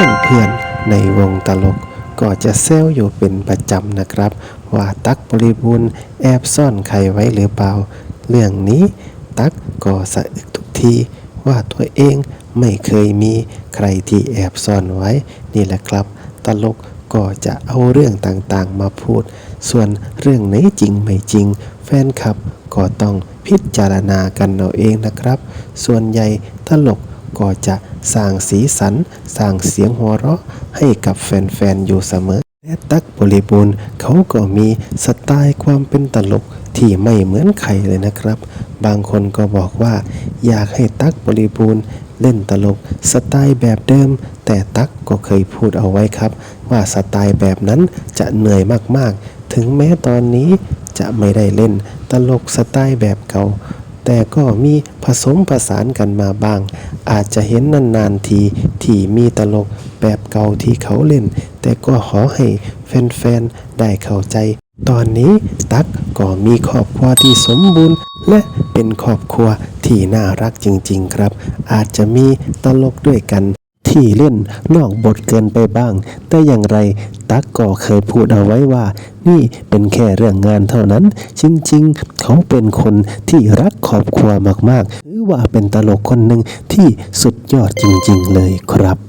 พื่อนเพื่อนในวงตลก ก็จะแซวอยู่เป็นประจำนะครับ ว่าตักบริบูรณ์แอบซ่อนใครไว้หรือเปล่า เรื่องนี้ตักก็สะอึกทุกทีว่าตัวเองไม่เคยมีใครที่แอบซ่อนไว้ นี่แหละครับ ตลกก็จะเอาเรื่องต่างๆมาพูด ส่วนเรื่องไหนจริงไม่จริง แฟนคลับก็ต้องพิจารณากันเอาเองนะครับ ส่วนใหญ่ตลก ก็จะสร้างสีสัน สร้างเสียงหัวเราะให้กับแฟนๆ อยู่เสมอ และตั๊กบริบูรณ์เขาก็มีสไตล์ความเป็นตลกที่ไม่เหมือนใครเลยนะครับ บางคนก็บอกว่า อยากให้ตั๊กบริบูรณ์เล่นตลกสไตล์แบบเดิม แต่ตั๊กก็เคยพูดเอาไว้ครับ ว่าสไตล์แบบนั้นจะเหนื่อยมากๆ ถึงแม้ตอนนี้จะไม่ได้เล่นตลกสไตล์แบบเก่า แต่ก็มีผสมผสานกันมาบ้าง อาจจะเห็นนานๆทีที่มีตลกแบบเก่าที่เขาเล่น แต่ก็ขอให้แฟนๆ ได้เข้าใจ ตอนนี้ตั๊กก็มีครอบครัวที่สมบูรณ์ และเป็นครอบครัวที่น่ารักจริงๆครับ อาจจะมีตลกด้วยกัน ที่เล่นนอกบทเกินไปบ้าง แต่อย่างไรตั๊กก็เคยพูดเอาไว้ว่า นี่เป็นแค่เรื่องงานเท่านั้น จริงๆ เขาเป็นคนที่รักครอบครัวมากๆ หรือว่าเป็นตลกคนหนึ่งที่สุดยอดจริง ๆ เลยครับ